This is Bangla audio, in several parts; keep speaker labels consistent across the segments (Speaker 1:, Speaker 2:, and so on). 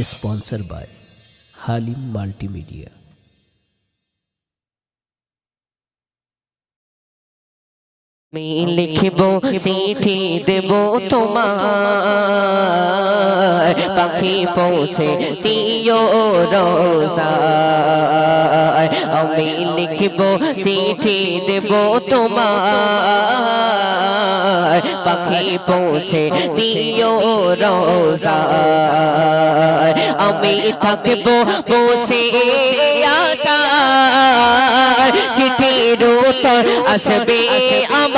Speaker 1: स्पॉन्सर बाय हालिम मल्टीमीडिया
Speaker 2: আমি লিখব চিঠি দেব তোমার পাখি পৌঁছে দিও রোজা আমি লিখব চিঠি দেব তোমার পাখি পৌঁছে দিও রোজা আমি থাকব বসে আশা চিঠির উত্তর আসবে আমার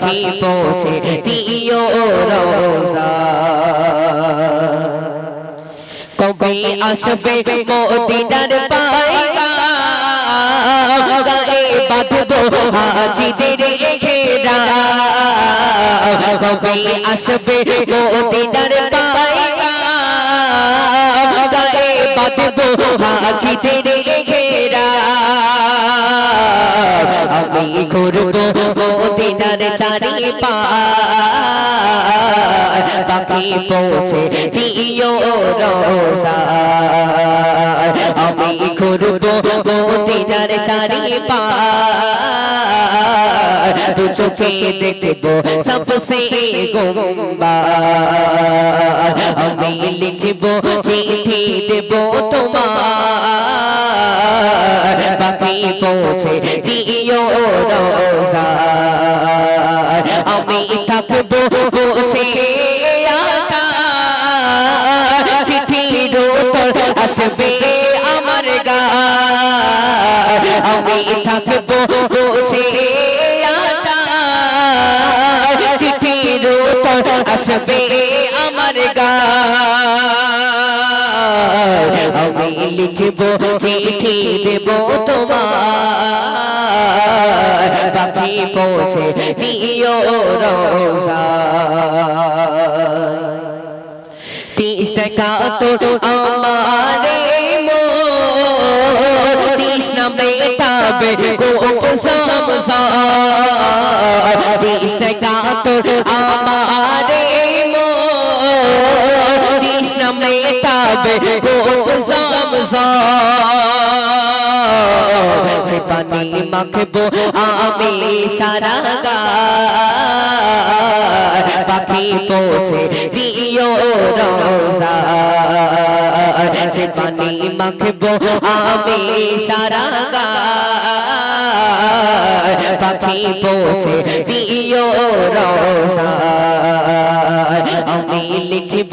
Speaker 2: পাখি পৌঁছে দিও রোজা। কবে আসবে মদিনার পাইকা গায়ে বাঁধবো হাজিদের ঘেরা। কবে আসবে মদিনার পাইকা গায়ে বাঁধবো হাজিদের আমি ঘুরবো মদিনার চারি পাখি পৌঁছে দিও রোজা। আমি ঘুরবো মদিনার চারি পা দু চোখে দেখব সবসে গুম্বা। আমি লিখব চিঠি দেবো তোমার পৌঁছে দিও রোজা। আমি থাকব বসে আশা। চিঠির উত্তর আসবে আমার গা। আমি থাকব বসে আশা। চিঠির উত্তর আসবে আমার গা। আমি লিখব চিঠি দেব তোমার পাখি পৌঁছে দিও রোজা। তিস টাকা তো আমারে মোর। তিস না মেটাবে গোপ সমসা। তিস টাকা তো আমারে গোপ সমসা সে পানি মাখবো আমি সারা গায় পাখি পৌঁছে দিও রোজা সে পানি মাখবো আমি সারা গায় পাখি পৌঁছে দিও রোজা আমি লিখব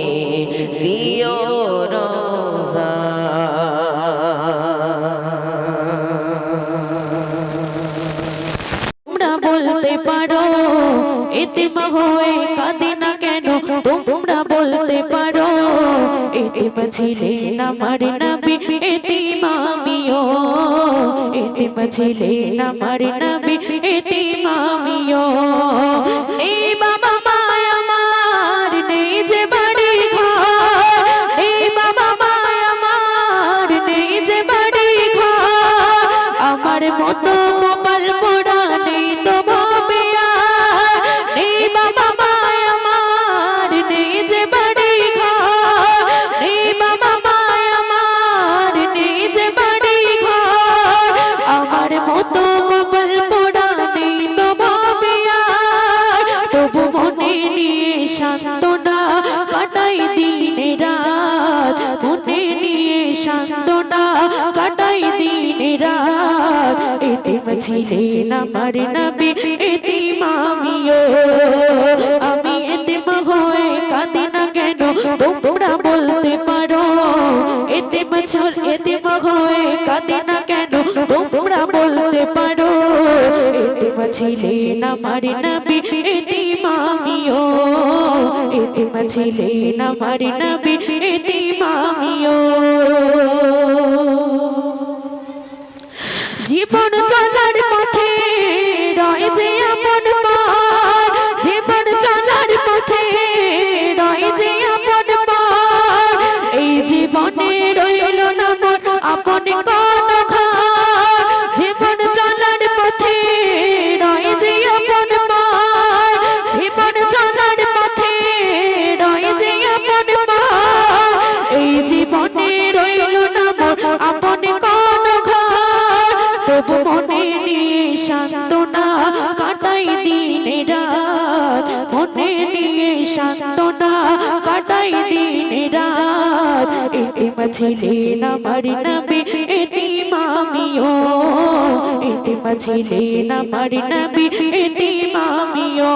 Speaker 3: এতিম হয়ে কাঁদে না কেন? তোমরা বলতে পারো, এতিম ছিলেন আমার নবী, এতিম আমিও। এতিম ছিলেন আমার নবী, এতিম আমিও। নেই বাবা মায় আমার নেই যে বাড়ি ঘর। মতো আমার নবী এতিম আমিও আমি এতিম হয়ে কাঁদি না কেন? তোমরা বলতে পারো। এতে বছর এতে হয়ে কাঁদে না কেন? তোমরা বলতে পারো। এতে না মারি নবী এতে মামিও। এতে না মারি নবী এতে মামিও। জীবন চলার পথে রয় যে আপন পার জীবন চলার পথে রয় যে আপন পার এই জীবনে রইল না মোর আপন সান্ত্বনা কাটাই দিনে রাত। এতে ছিলে না মারি নবী, এতে মামিও এতে ছিলে না মারি নবী, এতে মামিও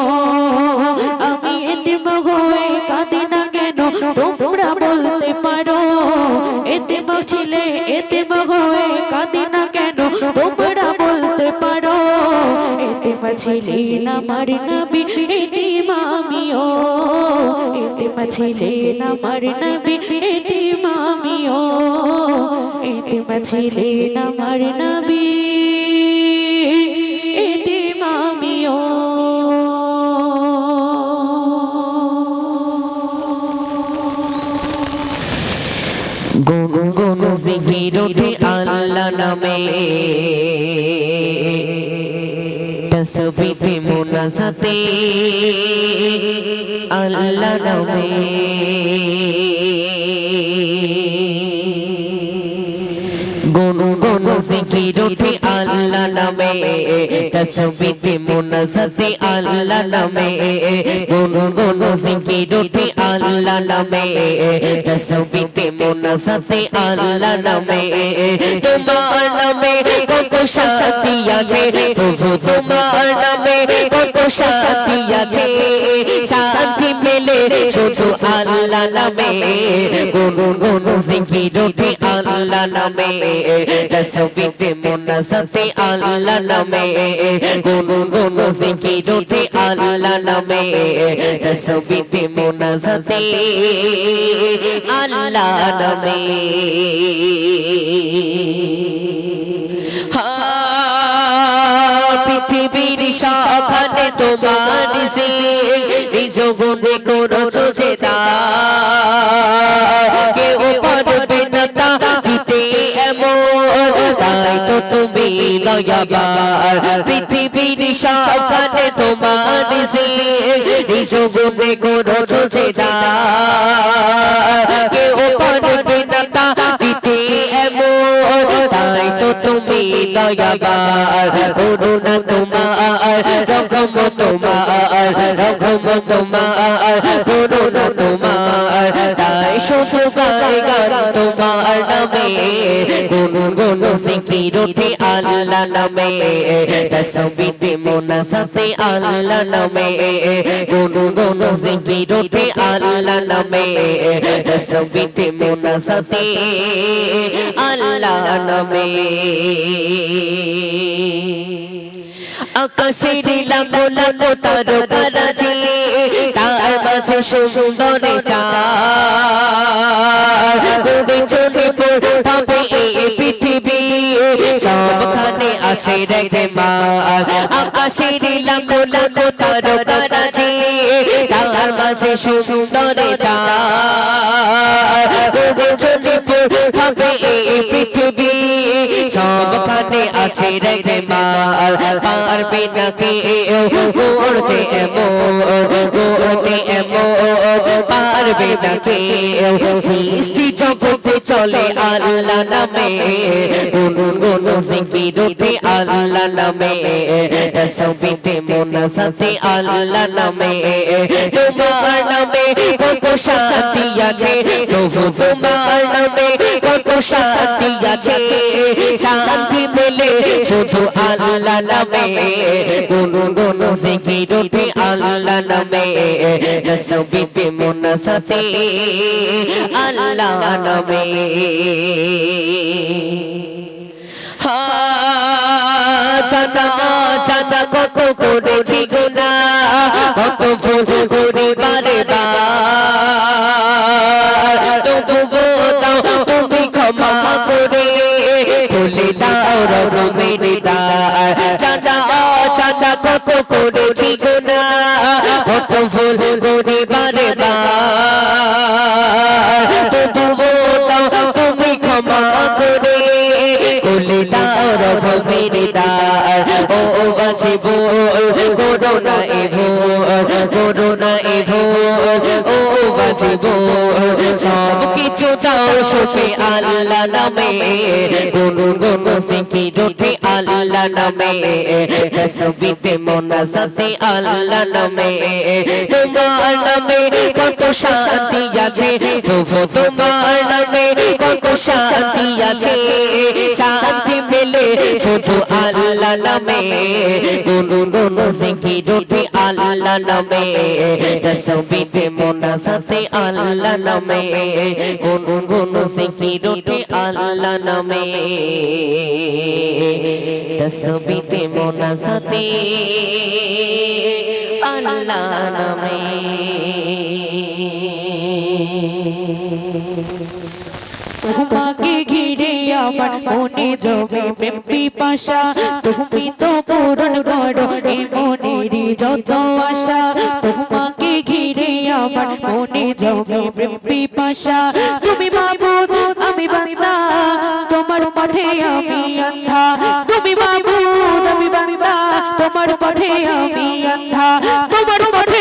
Speaker 3: আমি এতে হয়ে কাঁদি না কেন, তোমরা বলতে পারো। এতে ছিলে, এতে হয়ে কাঁদি না কেন, তোমরা বলতে পারো। এতে ছিলে না মার নবী এতে ছিলে না মার নবী এতে মামিও এতে ছিলে না মার নবী এতে মামিও
Speaker 2: গুন গুন জিকির ওঠে আল্লাহ নামে। তসবিতে মুনাসাতে আল্লাহ নামে। গুন গুন জিকির ওঠে আল্লাহ নামে। তসবিতে মুনাসাতে আল্লাহ নামে। গুন গুন জিকির ওঠে আল্লাহ নামে। তসবিতে মুনাসাতে আল্লাহ নামে। তোমার নামে শান্তি আছে প্রভু তোমার নামে কত শান্তি আছে শান্তি মেলে শুধু আল্লাহ নামে গুন গুন জিকির ওঠে আল্লাহ নামে তসবিতে মুনাসাতে আল্লাহ নামে গুন গুন জিকির ওঠে আল্লাহ নামে তসবিতে মুনাসাতে আল্লাহ নামে। পৃথিবীর সখানে তোমার সে নিজ গুণে করছ যে কেউ পারবে না তা দিতে এমন। তাই তো তুমি দয়াবার পৃথিবীর সখানে তোমার সে নিজ গুণে করছ যে কেউ পারবে না দয়াবার করুণা তোমার রকম তোমার রকম তোমার করুণা তোমার তাই শুধু গাই গান তোমার নামে গুন গুন সিকির ওঠে আল্লাহ নামে তসবিতে মোনাসাতে আল্লাহ নামে গুন গুন সিকির ওঠে আল্লাহ নামে তসবিতে মোনাসাতে আল্লাহ নামে আকাশের লাখো লাখো তারকারাজি তার মাঝে সুন্দর উড়ে চলে ভাবে এই আছে রেখে মা আকাশের লাখো লাখো তারকারাজি তার মাঝে সুন্দর চলে সবখানে আছে রেখে মা পারবে না কে উড়তে এমো পারবে না সৃষ্টি জগতে চলে আল্লাহ নামে গুন গুন জিকির উঠে আল্লাহ নামে তসবিতে মোনাসাতে আল্লাহ নামে তোমার নামে কত শান্তি আছে প্রভু তোমার নামে কত শান্তি আছে শান্তি মেলে শুধু আল্লাহ নামে গুন গুন জিকির ওঠে আল্লাহ নামে নসবিতে মুনাসাতে আল্লাহ নামে চাঁদা চাঁদা কত করেছি গুনা কত ফুল করে বারে বার। তবু দাও, তুমি ক্ষমা করে, খুলে দাও রঘুমের দ্বার চাঁদা চাঁদা কত করছি ভুল করো না এ ভুল করো না এ ভুল ও বাজি ভুল সব কিছু দাও সপে আল্লাহ নামে গুন গুন সিকিরো আল্লাহ নামে, তসবিতে মোনাজাতে আল্লাহ নামে। তোমার নামে কত শান্তি আছে, প্রভু, তোমার নামে কত শান্তি আছে। শান্তি মেলে শুধু আল্লাহ নামে গুন গুন সিকি রোঠে আল্লাহ নামে। তসবিতে মোনাজাতে আল্লাহ নামে গুন গুন সিকি রোঠে আল্লাহ নামে। তসবিতে মোনাজাতে আল্লাহ নামে।
Speaker 3: তোমাকে ঘিরে আমার মনে জমে প্রেম পিপাসা। তুমি তো পূরণ করো এ যত আশা। তোমাকে ঘিরে আমার মনে জমে প্রেম পিপাসা। তুমি মাবুদ আমি বান্দা। পথে আমি অন্ধা। তুমি বাবু আমি বান্দা। তোমার পথে আমি অন্ধা। তোমার পথে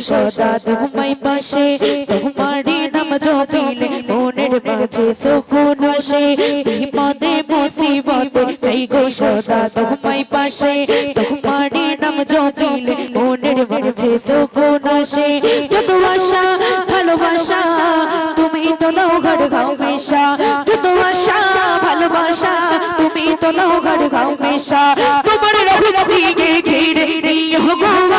Speaker 3: সদা তোমায় পাশে, তোমারই নাম জপিলে মনের মাঝে সুকুন আসে। বিপদে মুসিবতে, চাই গো সদা তোমায় পাশে, তোমারই নাম জপিলে মনের মাঝে সুকুন আসে। যত আশা ভালোবাসা, তুমি তো নাও ঘর খাও মেশা। যত আশা ভালোবাসা, তুমি তো নাও ঘর খাও মেশা। তোমার রঘুমতি গে ঘিরে নিয়ে গো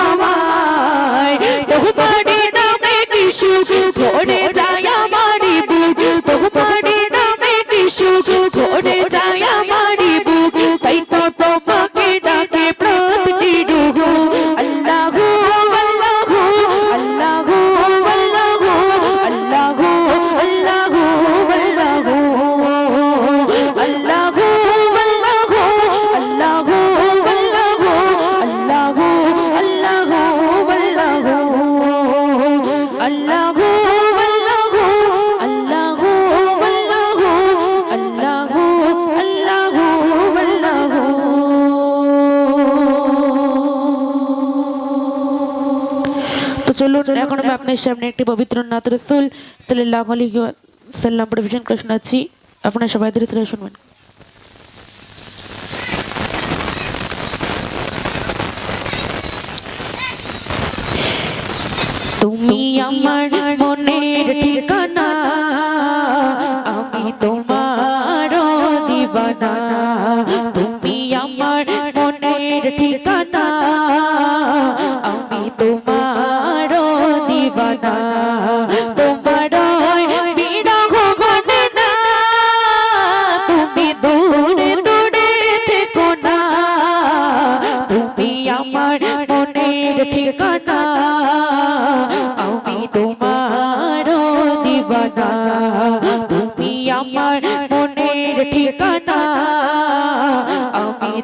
Speaker 3: চলুন, এখন আমি আপনার সামনে একটি পবিত্র নাত রসুল সাল্লাহ আলাইহি সাল্লাম পরিবেশন করে শোনাচ্ছি আপনার সবাই ধীরে ধীরে শুনবেন। তুমি আমার মনের ঠিকানা, আমি তোমার দিবানা।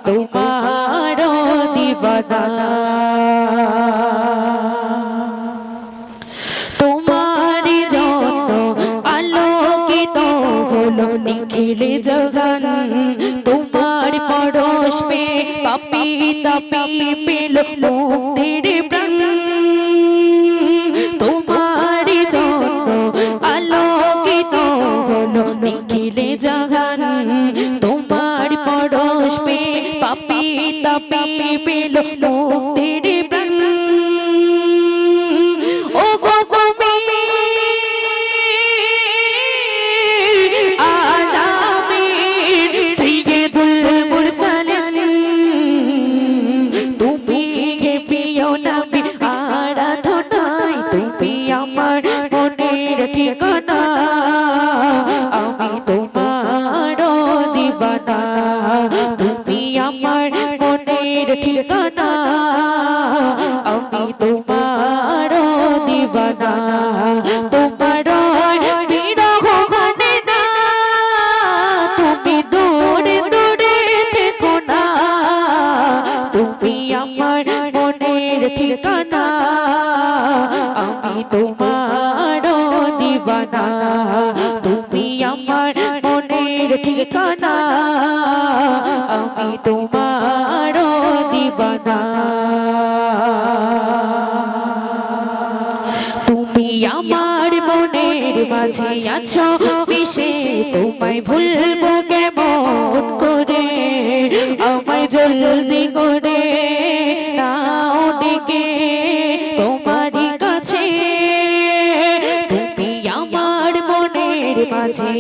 Speaker 3: তোমার দিবানা তোমার জন্য আলোকিত হলো নিখিল জগান তোমার পরশ পে পাপি তাপি পেল মুক্তির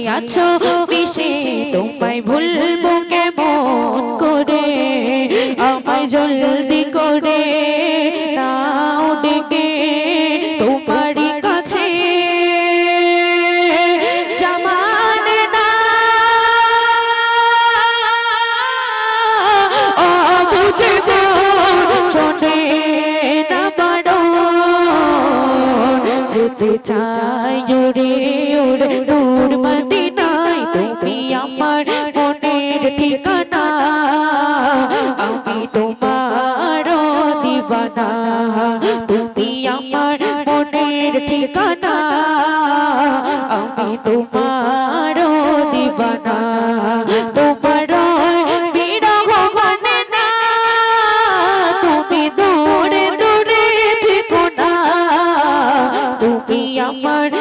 Speaker 3: আছো? মিশে তোমায় ভুলবো কেমন করে? আমায় জলদি যেতে চাই ওরে ওরে দূর মদিনায়। তুমি আমার মনের ঠিকানা, আমি তোমার দিবানা। তুমি আমার মনের ঠিকানা। আমার